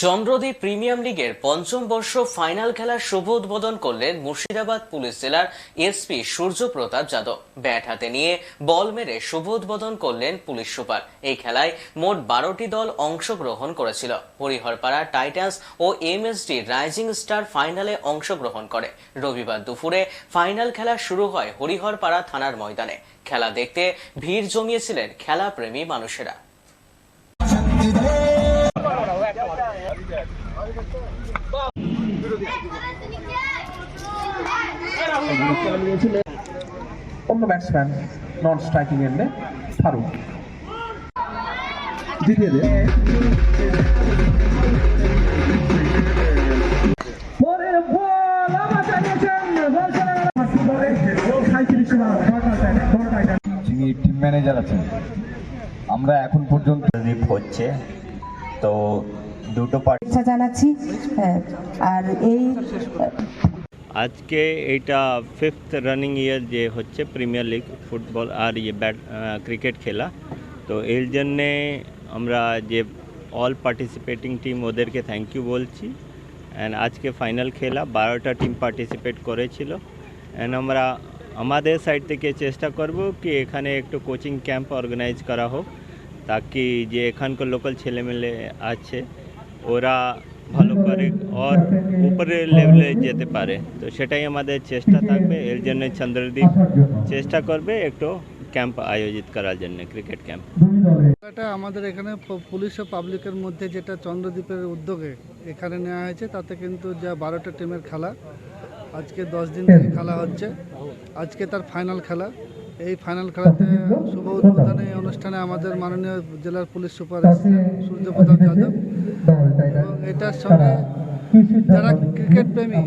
Chandradwip premium লিগের পঞ্চম বর্ষ ফাইনাল খেলার শুভ উদ্বোধন করলেন মুর্শিদাবাদ পুলিশ জেলার এসপি সূর্য প্রতাপ যাদব। ব্যাট হাতে নিয়ে বল মেরে শুভ উদ্বোধন করলেন পুলিশ সুপার। এই খেলায় মোট বারোটি দল অংশগ্রহণ করেছিল। হরিহরপাড়া টাইটান্স ও এমএসডি রাইজিং স্টার ফাইনালে অংশগ্রহণ করে। রবিবার দুপুরে ফাইনাল খেলা শুরু হয় হরিহরপাড়া থানার ময়দানে। খেলা দেখতে ভিড় জমিয়েছিলেন খেলাপ্রেমী মানুষেরা। অন্য ব্যাটসম্যান নন স্ট্রাইকিং এন্ডে ফারুক। জিতিয়ে দে। পরের বল আমার চালিয়েছেন বল চলে গেল বলে সাঁত্রিশ run total time total time যিনি টিম ম্যানেজার আছেন আমরা এখন পর্যন্ত রিপ হচ্ছে। তো দুটো পার্টি জানাচ্ছি হ্যাঁ, আর এই আজকে এইটা ফিফথ রানিং ইয়ার যে হচ্ছে প্রিমিয়ার লিগ ফুটবল আর ইয়ে ব্যাট ক্রিকেট খেলা। তো এর জন্যে আমরা যে অল পার্টিসিপেটিং টিম ওদেরকে থ্যাংক ইউ বলছি। অ্যান্ড আজকে ফাইনাল খেলা, বারোটা টিম পার্টিসিপেট করেছিল। অ্যান্ড আমরা আমাদের সাইড থেকে চেষ্টা করব কি এখানে একটু কোচিং ক্যাম্প অর্গানাইজ করা হোক, তাকি যে এখানকার লোকাল ছেলেমেলে আছে, ওরা আর উপরে লেভেলে যেতে পারে। তো সেটাই আমাদের চেষ্টা থাকবে। এর জন্য। চন্দ্রদ্বীপ চেষ্টা করবে একটু ক্যাম্প আয়োজিত করার জন্য ক্রিকেট ক্যাম্প। খেলাটা আমাদের এখানে পুলিশ ও পাবলিকের মধ্যে যেটা চন্দ্রদ্বীপের উদ্যোগে এখানে নেওয়া হয়েছে তাতে কিন্তু যা বারোটা টিমের খেলা আজকে দশ দিন থেকে খেলা হচ্ছে। আজকে তার ফাইনাল খেলা। এই ফাইনাল খেলাতে শুভ উদ্বোধনী অনুষ্ঠানে আমাদের মাননীয় জেলার পুলিশ সুপার সূর্যপ্রতাপ যাদব। এবং এটার সঙ্গে যারা ক্রিকেট প্রেমী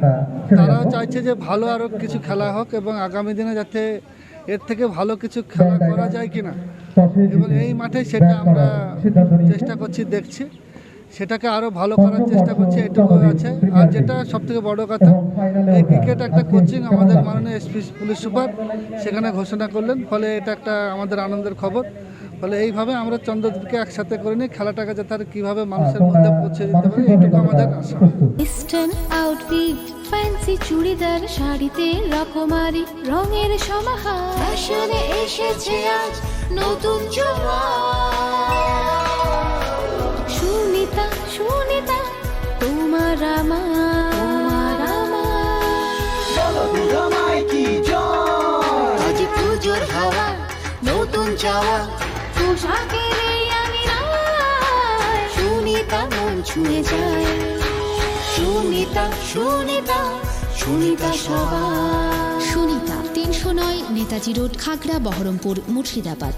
তারাও চাইছে যে ভালো আরও কিছু খেলা হোক এবং আগামী দিনে যাতে এর থেকে ভালো কিছু খেলা করা যায় কিনা। এবং এই মাঠে সেটা আমরা চেষ্টা করছি দেখছি। সেটাকে আরও ভালো করার চেষ্টা করছি এটুকু আছে। আর যেটা সবথেকে বড় কথা এই ক্রিকেট একটা কোচিং আমাদের মাননীয় এসপি পুলিশ সুপার সেখানে ঘোষণা করলেন ফলে এটা একটা আমাদের আনন্দের খবর। ফলে এইভাবে আমরা চন্দ্রদ্বীপকে একসাথে করে নিই খেলাটাকে যাতে আর কীভাবে মানুষের মধ্যে পৌঁছে দিতে পারে এইটুকু আমাদের আশা। ইস্টার্ন আউটফিট ফ্যান্সি চুড়িদার শাড়িতে রকমারি রঙের সমাহার। ফ্যাশনে এসেছে আজ নতুন সুনিতা সুনিতা তোমার আমার। আমার। আজ নতুন চাওয়া পোশাকের আঙিনায় সুনিতা সুনিতা তিনশো নয় নেতাজি রোড খাগড়া বহরমপুর মুর্শিদাবাদ।